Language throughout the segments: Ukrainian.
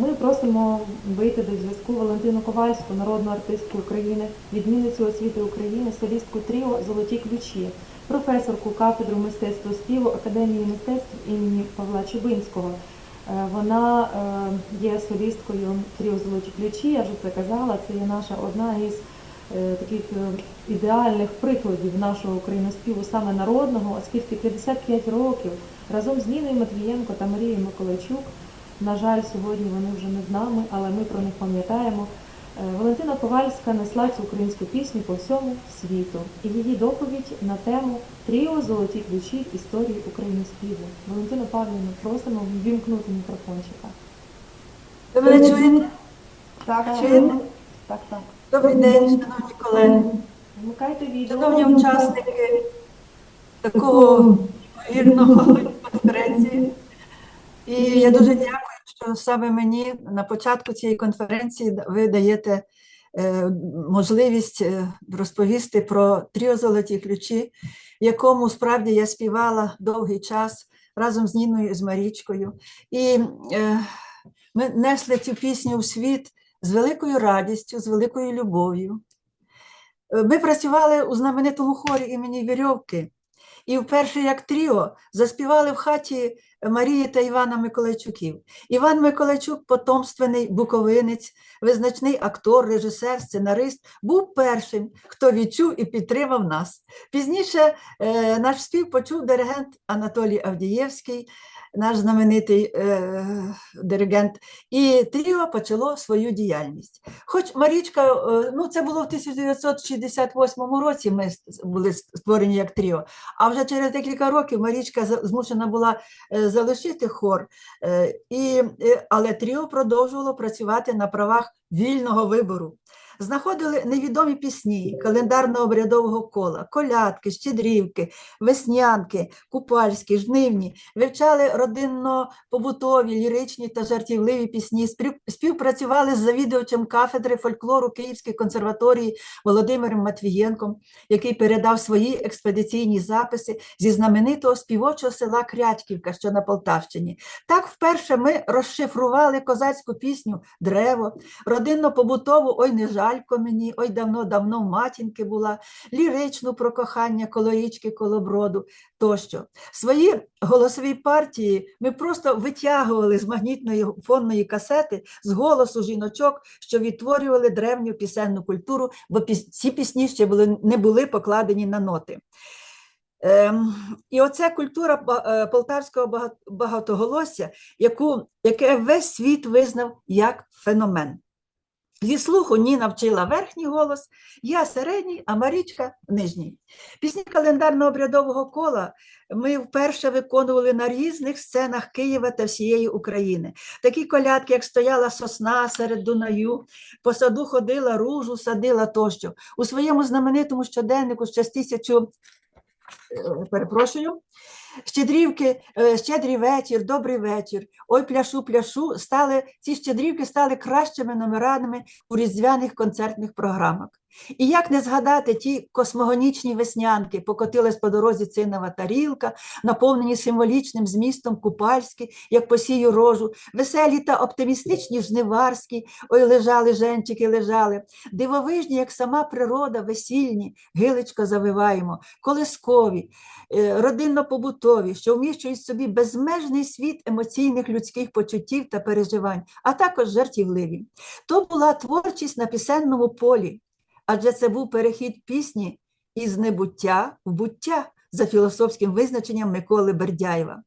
Ми просимо вийти до зв'язку Валентину Ковальську, народну артистку України, відмінницю освіти України, солістку Тріо Золоті ключі, професорку кафедру мистецтва співу Академії мистецтв імені Павла Чубинського. Е, Вона е, є солісткою Тріо Золоті ключі, я вже це казала. Це є наша одна із е, таких ідеальних прикладів нашого україноспіву, саме народного, оскільки 55 років разом з Ніною Матвієнко та Марією Миколайчук. На жаль, сьогодні вони вже не з нами, але ми про них пам'ятаємо. Е, Валентина Ковальська несла цю українську пісню по всьому світу. І її доповідь на тему Тріо Золоті ключі історії україноспіву. Валентина Павлівна, просимо ввімкнути мікрофончика. Ви мене чуєте? Так, Чуєте? Так, так. Добрий день, шановні колеги, Вмикайте відео. шановні учасники такого вірного конференції. І я дуже дякую, що саме мені на початку цієї конференції ви даєте е, можливість е, розповісти про тріо золоті ключі, якому справді я співала довгий час разом з Ніною і з Марічкою. І е, ми несли цю пісню у світ з великою радістю, з великою любов'ю. Ми працювали у знаменитому хорі імені Вірьовки. І вперше, як тріо, заспівали в хаті Марії та Івана Миколайчуків. Іван Миколайчук, потомственний буковинець, визначний актор, режисер, сценарист, був першим, хто відчув і підтримав нас. Пізніше е, наш спів почув диригент Анатолій Авдієвський, наш знаменитий е, диригент, і тріо почало свою діяльність. Хоч Марічка, е, ну це було в 1968 році, ми були створені як тріо, а вже через декілька років Марічка змушена була е, залишити хор, е, і, е, але тріо продовжувало працювати на правах вільного вибору. Знаходили невідомі пісні календарно-обрядового кола, колядки, щедрівки, веснянки, купальські, жнивні, вивчали родинно-побутові, ліричні та жартівливі пісні, співпрацювали з завідувачем кафедри фольклору Київської консерваторії Володимиром Матвієнком, який передав свої експедиційні записи зі знаменитого співочого села Крячківка, що на Полтавщині. Так вперше ми розшифрували козацьку пісню Древо, родинно-побутову Ой, не жалько мені, ой давно-давно матінки була, ліричну про кохання коло річки, коло броду тощо. Свої голосові партії ми просто витягували з магнітної фонної касети з голосу жіночок, що відтворювали древню пісенну культуру, бо ці пісні ще були, не були покладені на ноти. Ем, і оця культура е, полтавського багатоголосся, яку, яке весь світ визнав як феномен. Зі слуху Ніна вчила верхній голос, я середній, а Марічка нижній. Пісні календарно-обрядового кола ми вперше виконували на різних сценах Києва та всієї України. Такі колядки, як стояла сосна серед Дунаю, по саду ходила ружу, садила тощо. У своєму знаменитому щоденнику ще з тисячу, е, перепрошую, Щедрівки, е, щедрий вечір, добрий вечір. Ой, пляшу, пляшу. Стали, ці щедрівки стали кращими номерами у різдвяних концертних програмах. І як не згадати ті космогонічні веснянки, покотилась по дорозі цинова тарілка, наповнені символічним змістом купальські, як посію рожу, веселі та оптимістичні жниварські, ой, лежали женчики, лежали, дивовижні, як сама природа, весільні, гилечко завиваємо, колискові, е, родинно-побутові, що вміщують в собі безмежний світ емоційних людських почуттів та переживань, а також жартівливі. То була творчість на пісенному полі, адже це був перехід пісні із небуття в буття за філософським визначенням Миколи Бердяєва.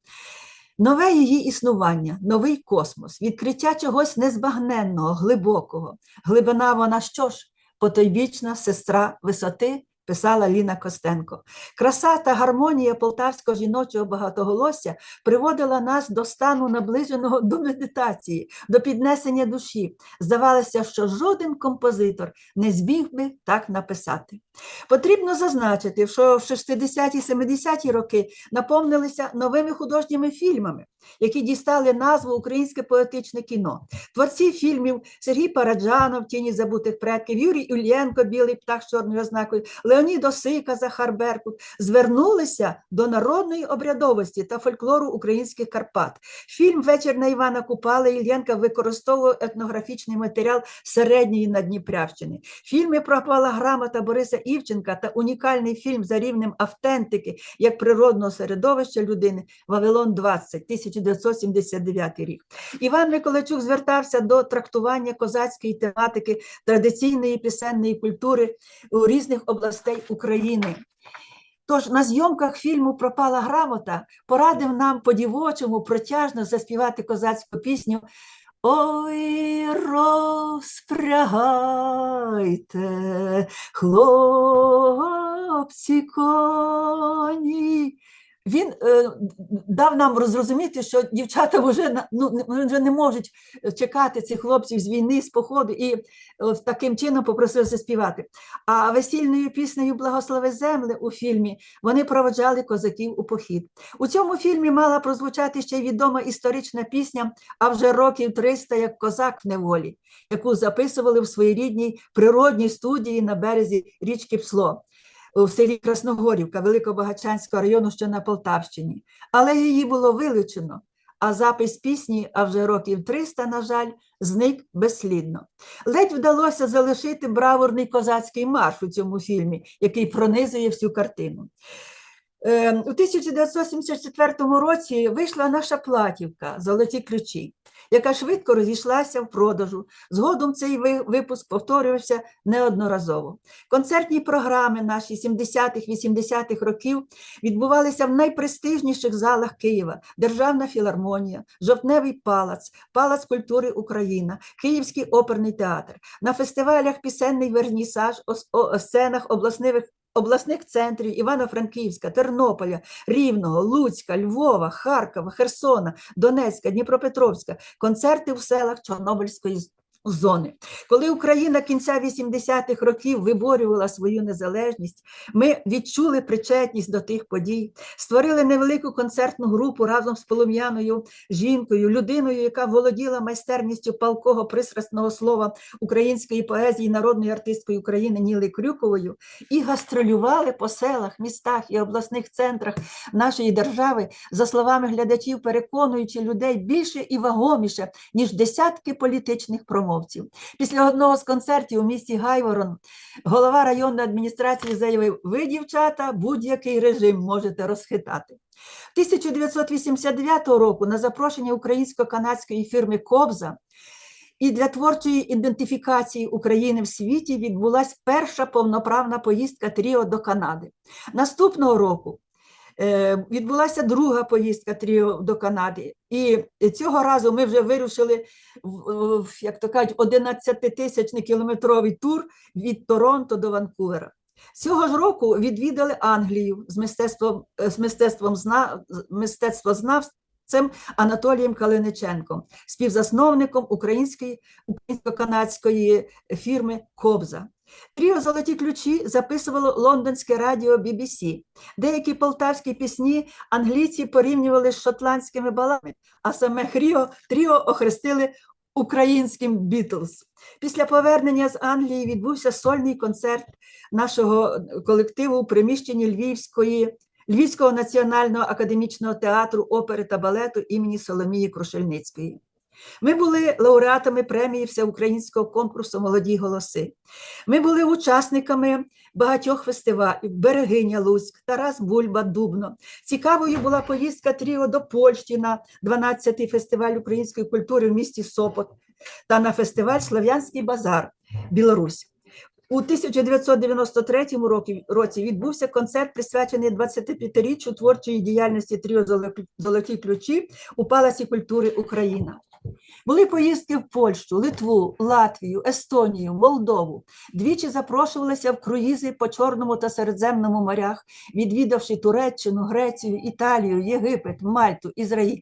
Нове її існування, новий космос, відкриття чогось незбагненного, глибокого. Глибина вона що ж? Потойбічна сестра висоти, писала Ліна Костенко. Краса та гармонія полтавського жіночого багатоголосся приводила нас до стану наближеного до медитації, до піднесення душі. Здавалося, що жоден композитор не зміг би так написати. Потрібно зазначити, що в 60-70-ті роки наповнилися новими художніми фільмами, які дістали назву Українське поетичне кіно. Творці фільмів Сергій Параджанов, Тіні забутих предків, Юрій Ульєнко, Білий птах з чорною ознакою, Леонід Осика, Захар Беркут звернулися до народної обрядовості та фольклору українських Карпат. Фільм Вечір на Івана Купала Ільєнка використовував етнографічний матеріал середньої Надніпрявщини. Фільми про Павла Грамота Бориса Івченка та унікальний фільм за рівнем автентики як природного середовища людини Вавилон 20 1979 рік. Іван Миколайчук звертався до трактування козацької тематики традиційної пісенної культури у різних областей України. Тож на зйомках фільму Пропала грамота порадив нам по-дівочому протяжно заспівати козацьку пісню Ой, розпрягайте, хлопці коні. Він е, дав нам розрозуміти, що дівчата вже, ну, вже не можуть чекати цих хлопців з війни, з походу, і е, таким чином попросив заспівати. А весільною піснею Благослови земли у фільмі вони проводжали козаків у похід. У цьому фільмі мала прозвучати ще й відома історична пісня, а вже років 300 як козак в неволі, яку записували в своєрідній природній студії на березі річки Псло. У селі Красногорівка Великобагачанського району, що на Полтавщині, але її було вилучено, а запис пісні, а вже років 300, на жаль, зник безслідно. Ледь вдалося залишити бравурний козацький марш у цьому фільмі, який пронизує всю картину. Е, У 1974 році вийшла наша платівка Золоті ключі, яка швидко розійшлася в продажу. Згодом цей випуск повторювався неодноразово. Концертні програми наші 70-х, 80-х років відбувалися в найпрестижніших залах Києва: Державна філармонія, Жовтневий палац, Палац культури Україна, Київський оперний театр. На фестивалях пісенний вернісаж, сценах обласних обласних центрів Івано-Франківська, Тернополя, Рівного, Луцька, Львова, Харкова, Херсона, Донецька, Дніпропетровська, концерти в селах Чорнобильської зони. Коли Україна кінця 80-х років виборювала свою незалежність, ми відчули причетність до тих подій, створили невелику концертну групу разом з полум'яною жінкою, людиною, яка володіла майстерністю палкого пристрасного слова української поезії, народної артисткою України Ніли Крюковою, і гастролювали по селах, містах і обласних центрах нашої держави, за словами глядачів, переконуючи людей більше і вагоміше, ніж десятки політичних промовців. Після одного з концертів у місті Гайворон голова районної адміністрації заявив: ви, дівчата, будь-який режим можете розхитати. 1989 року на запрошення українсько-канадської фірми Кобза і для творчої ідентифікації України в світі відбулася перша повноправна поїздка Тріо до Канади. Наступного року відбулася друга поїздка Тріо до Канади. І цього разу ми вже вирушили як то кажуть, 11-тисячний кілометровий тур від Торонто до Ванкувера. Цього ж року відвідали Англію з мистецтвом, е, з мистецтвом зна, мистецтвознавцем Анатолієм Калиниченком, співзасновником української українсько-канадської фірми Кобза. Тріо Золоті ключі записувало лондонське радіо BBC. Деякі полтавські пісні англійці порівнювали з шотландськими балами, а саме Хріо тріо охрестили українським Бітлз. Після повернення з Англії відбувся сольний концерт нашого колективу у приміщенні Львівської. Львівського національного академічного театру опери та балету імені Соломії Крушельницької. Ми були лауреатами премії всеукраїнського конкурсу Молоді голоси. Ми були учасниками багатьох фестивалів: Берегиня Луцьк, Тарас Бульба, Дубно. Цікавою була поїздка Тріо до Польщі на 12-й фестиваль української культури в місті Сопот та на фестиваль Слов'янський базар Білорусь. У 1993 році- відбувся концерт, присвячений 25-річчю творчої діяльності Тріо «Золоті- Золоті ключі у Палаці культури Україна. Були поїздки в Польщу, Литву, Латвію, Естонію, Молдову. Двічі запрошувалися в круїзи по Чорному та Середземному морях, відвідавши Туреччину, Грецію, Італію, Єгипет, Мальту, Ізраїль.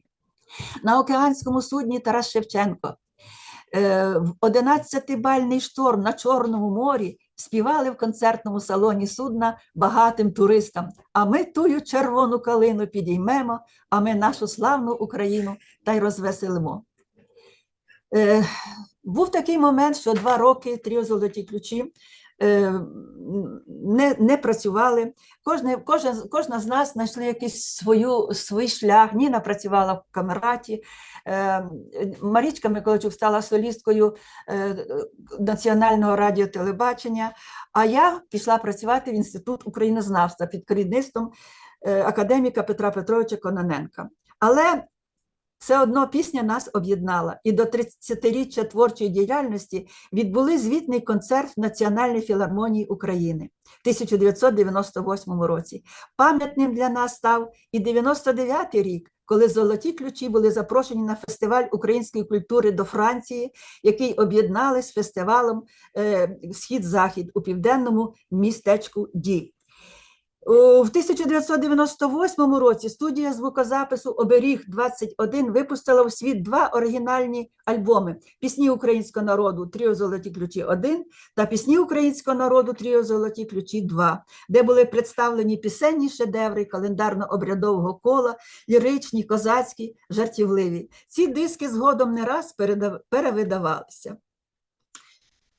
На океанському судні Тарас Шевченко. Е, В 11-бальний шторм на Чорному морі співали в концертному салоні судна багатим туристам. А ми тую червону калину підіймемо, а ми нашу славну Україну та й розвеселимо. Е, був такий момент, що два роки тріо золоті ключі е, не, не працювали. Кожне, кожен, кожна з нас знайшли якийсь свою, свій шлях. Ніна працювала в камераті. Е, Марічка Миколайчук стала солісткою Національного радіотелебачення, а я пішла працювати в Інститут українознавства під керівництвом академіка Петра Петровича Кононенка. Але все одно пісня нас об'єднала, і до 30-річчя творчої діяльності відбули звітний концерт в Національній філармонії України в 1998 році. Пам'ятним для нас став і 99-й рік, коли золоті ключі були запрошені на фестиваль української культури до Франції, який об'єднали з фестивалем е, Схід-Захід у південному містечку Ді. У 1998 році студія звукозапису Оберіг 21 випустила у світ два оригінальні альбоми: Пісні українського народу Тріо Золоті ключі 1 та Пісні українського народу Тріо Золоті ключі 2, де були представлені пісенні шедеври календарно-обрядового кола, ліричні, козацькі, жартівливі. Ці диски згодом не раз передав- перевидавалися.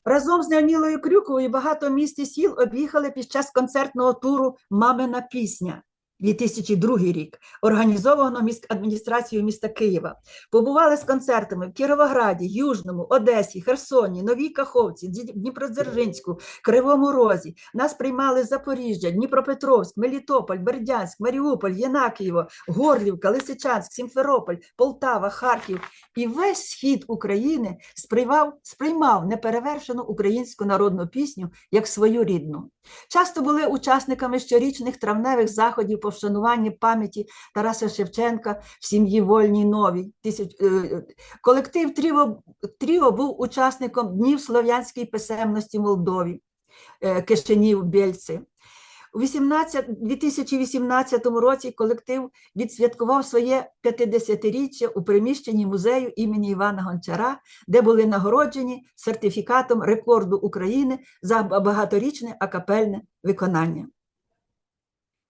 Разом з Леонілою Крюковою багато міст і сіл об'їхали під час концертного туру Мамина пісня 2002 рік, організованого міськадміністрацією міста Києва. Побували з концертами в Кіровограді, Южному, Одесі, Херсоні, Новій Каховці, Дніпродзержинську, Кривому Розі. Нас приймали Запоріжжя, Дніпропетровськ, Мелітополь, Бердянськ, Маріуполь, Єнакієво, Горлівка, Лисичанськ, Сімферополь, Полтава, Харків. І весь схід України сприймав, сприймав неперевершену українську народну пісню як свою рідну. Часто були учасниками щорічних травневих заходів по вшануванні пам'яті Тараса Шевченка в сім'ї Вольній Новій. Е, Колектив Тріо, Тріо був учасником Днів слов'янської писемності Молдові, е, Кишинів, Бєльці. У 18 2018 році колектив відсвяткував своє 50-річчя у приміщенні музею імені Івана Гончара, де були нагороджені сертифікатом рекорду України за багаторічне акапельне виконання.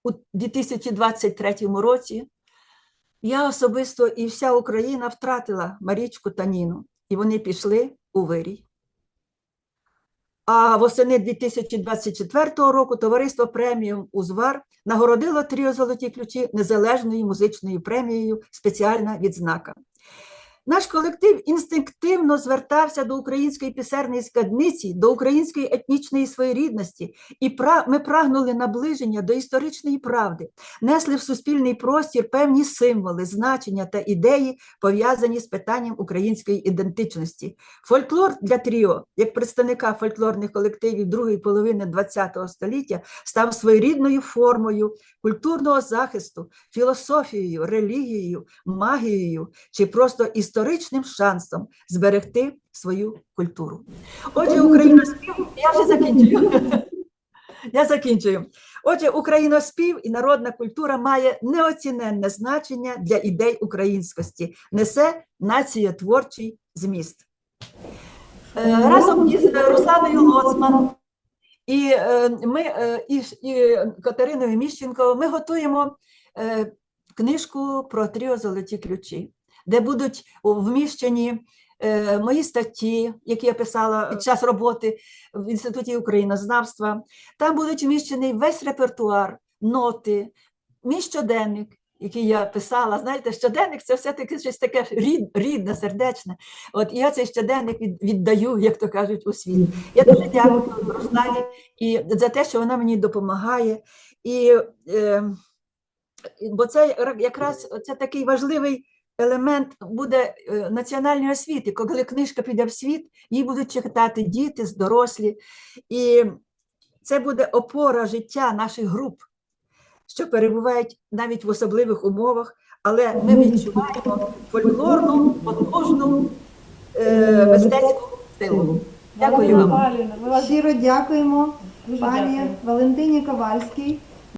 У 2023 році я особисто і вся Україна втратила Марічку та Ніну, і вони пішли у вирій. А восени 2024 року товариство преміум Узвар нагородило тріо золоті ключі незалежною музичною премією Спеціальна відзнака. Наш колектив інстинктивно звертався до української пісерної складниці, до української етнічної своєрідності, і ми прагнули наближення до історичної правди, несли в суспільний простір певні символи, значення та ідеї, пов'язані з питанням української ідентичності. Фольклор для тріо, як представника фольклорних колективів другої половини ХХ століття, став своєрідною формою культурного захисту, філософією, релігією, магією чи просто історичним шансом зберегти свою культуру. Отже, україноспів, я вже закінчую. Я закінчую. Отже, україноспів і народна культура має неоціненне значення для ідей українськості, несе націєтворчий зміст. Е, Разом із Русланою Лоцман і е, ми е, і, і Катериною Міщенко ми готуємо книжку про тріо золоті ключі, де будуть вміщені е, мої статті, які я писала під час роботи в Інституті українознавства. Там будуть вміщений весь репертуар, ноти, мій щоденник. Який я писала, знаєте, щоденник це все-таки щось таке рід, рідне, сердечне. От я цей щоденник від, віддаю, як то кажуть, у світ. Я дуже дякую Руслані і за те, що вона мені допомагає. І, е, бо це якраз це такий важливий елемент буде е, національної освіти. Коли книжка піде в світ, її будуть читати діти, дорослі. І це буде опора життя наших груп, що перебувають навіть в особливих умовах, але ми відчуваємо фольклорну, потужну е, мистецьку силу. Дякую вам. Ми Щиро дякуємо пані. Валентині Ковальській